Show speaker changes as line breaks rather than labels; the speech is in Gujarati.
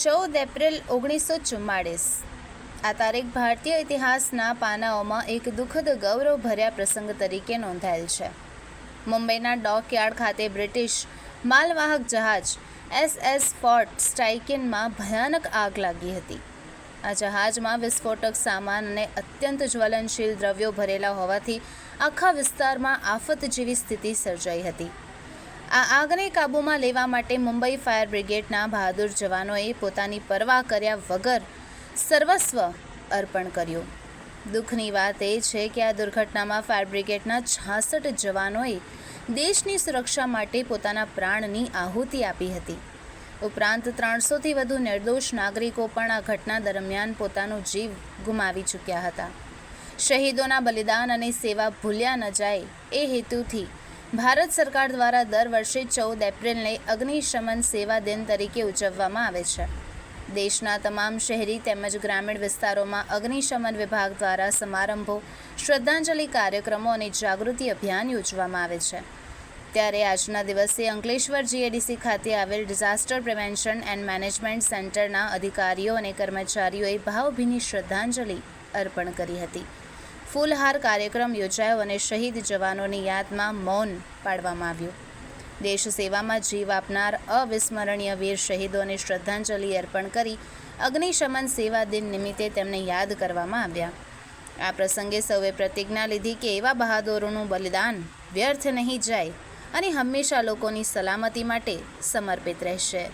ચૌદ એપ્રિલ ઓગણીસો ચુમ્માળીસ આ તારીખ ભારતીય ઇતિહાસના પાનાઓમાં એક દુઃખદ ગૌરવભર્યા પ્રસંગ તરીકે નોંધાયેલ છે. મુંબઈના ડોકયાર્ડ ખાતે બ્રિટિશ માલવાહક જહાજ એસ એસ ફોર્ટ સ્ટાઇકિનમાં ભયાનક આગ લાગી હતી. આ જહાજમાં વિસ્ફોટક સામાન અને અત્યંત જ્વલનશીલ દ્રવ્યો ભરેલા હોવાથી આખા વિસ્તારમાં આફત જેવી સ્થિતિ સર્જાઈ હતી. આ આગને કાબૂમાં લેવા માટે મુંબઈ ફાયર બ્રિગેડના બહાદુર જવાનોએ પોતાની પરવા કર્યા વગર સર્વસ્વ અર્પણ કર્યું. દુઃખની વાત એ છે કે આ દુર્ઘટનામાં ફાયર બ્રિગેડના છાસઠ જવાનોએ દેશની સુરક્ષા માટે પોતાના પ્રાણની આહુતિ આપી હતી. ઉપરાંત ત્રણસોથી વધુ નિર્દોષ નાગરિકો પણ આ ઘટના દરમિયાન પોતાનો જીવ ગુમાવી ચૂક્યા હતા. શહીદોના બલિદાન અને સેવા ભૂલ્યા ન જાય એ હેતુથી ભારત સરકાર દ્વારા દર વર્ષે ચૌદ એપ્રિલને અગ્નિશમન સેવા દિન તરીકે ઉજવવામાં આવે છે. દેશના તમામ શહેરી તેમજ ગ્રામીણ વિસ્તારોમાં અગ્નિશમન વિભાગ દ્વારા સમારંભો, શ્રદ્ધાંજલિ કાર્યક્રમો અને જાગૃતિ અભિયાન યોજવામાં આવે છે. ત્યારે આજના દિવસે અંકલેશ્વર જીએડીસી ખાતે આવેલ ડિઝાસ્ટર પ્રિવેન્શન એન્ડ મેનેજમેન્ટ સેન્ટરના અધિકારીઓ અને કર્મચારીઓએ ભાવભીની શ્રદ્ધાંજલિ અર્પણ કરી હતી. ફૂલહાર કાર્યક્રમ યોજાયો અને શહીદ જવાનોની યાદમાં મૌન પાડવામાં આવ્યું. દેશ સેવામાં જીવ આપનાર અવિસ્મરણીય વીર શહીદોને શ્રદ્ધાંજલિ અર્પણ કરી અગ્નિશમન સેવા દિન નિમિત્તે તેમને યાદ કરવામાં આવ્યા. આ પ્રસંગે સૌએ પ્રતિજ્ઞા લીધી કે એવા બહાદુરોનું બલિદાન વ્યર્થ નહીં જાય અને હંમેશા લોકોની સલામતી માટે સમર્પિત રહેશે.